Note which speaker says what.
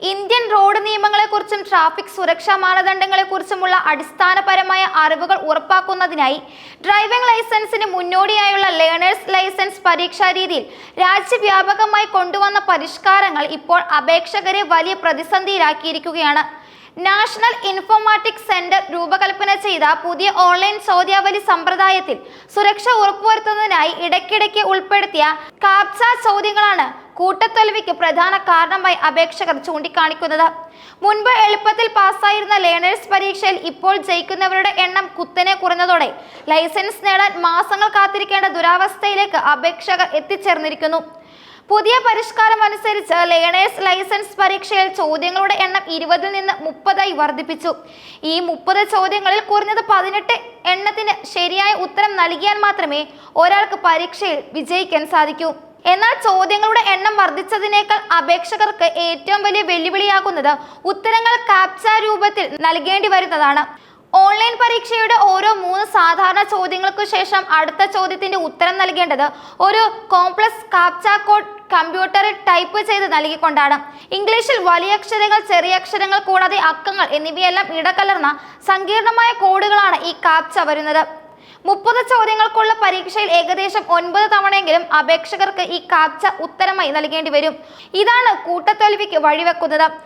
Speaker 1: Indian road നിയമങ്ങളെക്കുറിച്ചും traffic സുരക്ഷാ മാനദണ്ഡങ്ങളെക്കുറിച്ചുമുള്ള അടിസ്ഥാനപരമായ അറിവുകൾ ഉറപ്പാക്കുന്നതിനായി ഡ്രൈവിംഗ് ലൈസൻസിന് മുന്നോടിയായുള്ള ലേണേഴ്സ് ലൈസൻസ് പരീക്ഷാ രീതിയിൽ രാജ്യവ്യാപകമായി കൊണ്ടുവന്ന പരിഷ്കാരങ്ങൾ ഇപ്പോൾ അപേക്ഷകരെ വലിയ പ്രതിസന്ധിയിലാക്കിയിരിക്കുകയാണ്. നാഷണൽ ഇൻഫോമാറ്റിക് സെന്റർ രൂപകൽപ്പന ചെയ്ത പുതിയ ഓൺലൈൻ ചോദ്യാവലി സമ്പ്രദായത്തിൽ സുരക്ഷ ഉറപ്പുവരുത്തുന്നതിനായി ഇടയ്ക്കിടയ്ക്ക് ഉൾപ്പെടുത്തിയ കാപ്സ ചോദ്യങ്ങളാണ് കൂട്ടത്തൊലവിക്ക് പ്രധാന കാരണമായി അപേക്ഷകർ ചൂണ്ടിക്കാണിക്കുന്നത്. മുൻപ് എളുപ്പത്തിൽ പാസ്സായിരുന്ന ലേണേഴ്സ് പരീക്ഷയിൽ ഇപ്പോൾ ജയിക്കുന്നവരുടെ എണ്ണം കുത്തനെ കുറഞ്ഞതോടെ ലൈസൻസ് നേടാൻ മാസങ്ങൾ കാത്തിരിക്കേണ്ട ദുരാവസ്ഥയിലേക്ക് അപേക്ഷകർ എത്തിച്ചേർന്നിരിക്കുന്നു. പുതിയ പരിഷ്കാരം അനുസരിച്ച് ലേണേഴ്സ് ലൈസൻസ് പരീക്ഷയിൽ ചോദ്യങ്ങളുടെ എണ്ണം ഇരുപതിൽ നിന്ന് മുപ്പതായി വർദ്ധിപ്പിച്ചു. ഈ മുപ്പത് ചോദ്യങ്ങളിൽ കുറഞ്ഞത് പതിനെട്ട് എണ്ണത്തിന് ശരിയായ ഉത്തരം നൽകിയാൽ മാത്രമേ ഒരാൾക്ക് പരീക്ഷയിൽ വിജയിക്കാൻ സാധിക്കൂ. എന്നാൽ ചോദ്യങ്ങളുടെ എണ്ണം വർദ്ധിച്ചതിനേക്കാൾ അപേക്ഷകർക്ക് ഏറ്റവും വലിയ വെല്ലുവിളിയാകുന്നത് ഉത്തരങ്ങൾ കാപ്ച രൂപത്തിൽ നൽകേണ്ടി വരുന്നതാണ്. ഓൺലൈൻ പരീക്ഷയുടെ ഓരോ മൂന്ന് സാധാരണ ചോദ്യങ്ങൾക്കു ശേഷം അടുത്ത ചോദ്യത്തിന്റെ ഉത്തരം നൽകേണ്ടത് ഒരു കോംപ്ലക്സ് കാപ്ച കോഡ് കമ്പ്യൂട്ടറിൽ ടൈപ്പ് ചെയ്ത് നൽകിക്കൊണ്ടാണ്. ഇംഗ്ലീഷിൽ വലിയ അക്ഷരങ്ങൾ ചെറിയ അക്ഷരങ്ങൾ കൂടാതെ അക്കങ്ങൾ എന്നിവയെല്ലാം ഇടകലർന്ന സങ്കീർണമായ കോഡുകളാണ് ഈ കാപ്ച വരുന്നത്. മുപ്പത് ചോദ്യങ്ങൾക്കുള്ള പരീക്ഷയിൽ ഏകദേശം ഒൻപത് തവണയെങ്കിലും അപേക്ഷകർക്ക് ഈ കാപ്ച ഉത്തരമായി നൽകേണ്ടി വരും. ഇതാണ് കൂട്ടത്തോൽവിക്ക് വഴിവെക്കുന്നത്.